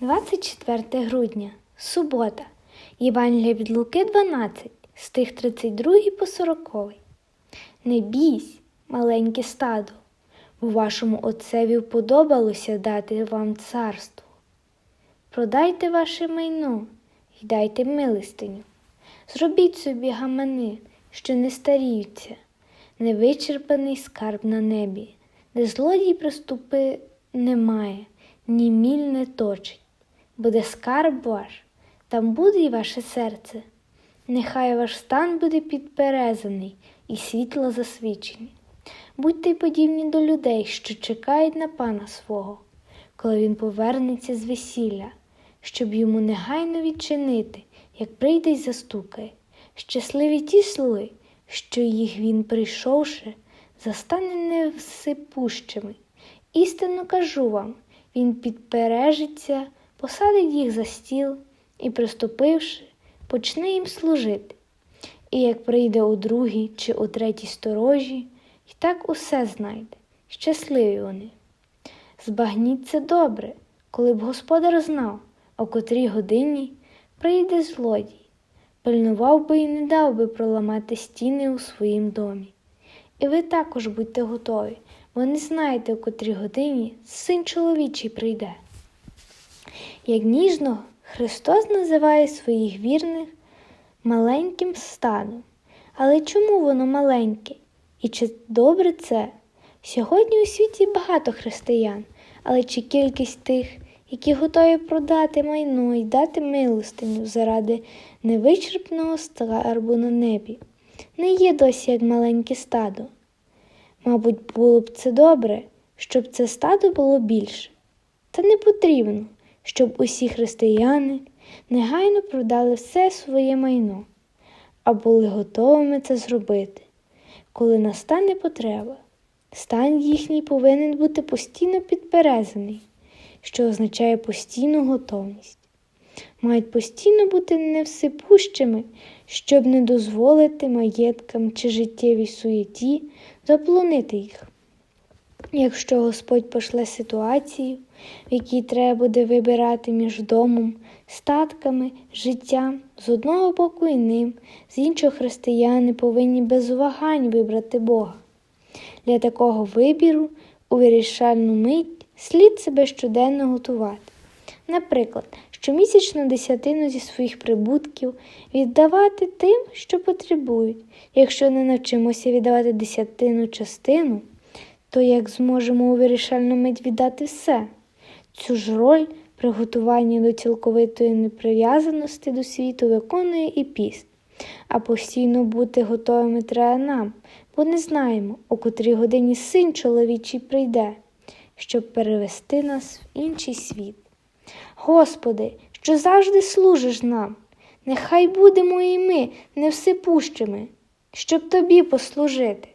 24 грудня, субота. Євангелія від Луки 12, стих 32 по 40. Не бійсь, маленьке стадо, бо вашому отцеві вподобалося дати вам царство. Продайте ваше майно і дайте милостиню. Зробіть собі гамани, що не старіються, невичерпаний скарб на небі, де злодій приступи немає, ні міль не точить. Буде скарб ваш, там буде й ваше серце. Нехай ваш стан буде підперезаний і світло засвічений. Будьте подібні до людей, що чекають на пана свого, коли він повернеться з весілля, щоб йому негайно відчинити, як прийде й застукає. Щасливі ті слуги, що їх він, прийшовши, застане невсипущими. Істинно кажу вам, він підпережиться, посадить їх за стіл і, приступивши, почне їм служити. І як прийде у другій чи у третій сторожі, і так усе знайде. Щасливі вони. Збагніть це добре, коли б господар знав, о котрій годині прийде злодій, пильнував би і не дав би проламати стіни у своїм домі. І ви також будьте готові, бо не знаєте, о котрій годині син чоловічий прийде. Як ніжно Христос називає своїх вірних маленьким стадом. Але чому воно маленьке? І чи добре це? Сьогодні у світі багато християн, але чи кількість тих, які готові продати майно і дати милостиню заради невичерпного скарбу на небі, не є досі як маленьке стадо? Мабуть, було б це добре, щоб це стадо було більше. Та не потрібно, щоб усі християни негайно продали все своє майно, а були готовими це зробити, коли настане потреба. Стан їхній повинен бути постійно підперезаний, що означає постійну готовність. Мають постійно бути невсипущими, щоб не дозволити маєткам чи життєвій суєті заполонити їх. Якщо Господь пошле ситуацію, в якій треба буде вибирати між домом, статками, життям, з одного боку і ним, з іншого християни повинні без вагань вибрати Бога. Для такого вибіру у вирішальну мить слід себе щоденно готувати. Наприклад, щомісячну десятину зі своїх прибутків віддавати тим, що потребують. Якщо не навчимося віддавати десятину частину, то як зможемо у вирішальну мить віддати все? Цю ж роль приготування до цілковитої неприв'язаності до світу виконує і піст, а постійно бути готовими треба нам, бо не знаємо, у котрій годині син чоловічий прийде, щоб перевести нас в інший світ. Господи, що завжди служиш нам, нехай будемо і ми невсипущими, щоб тобі послужити.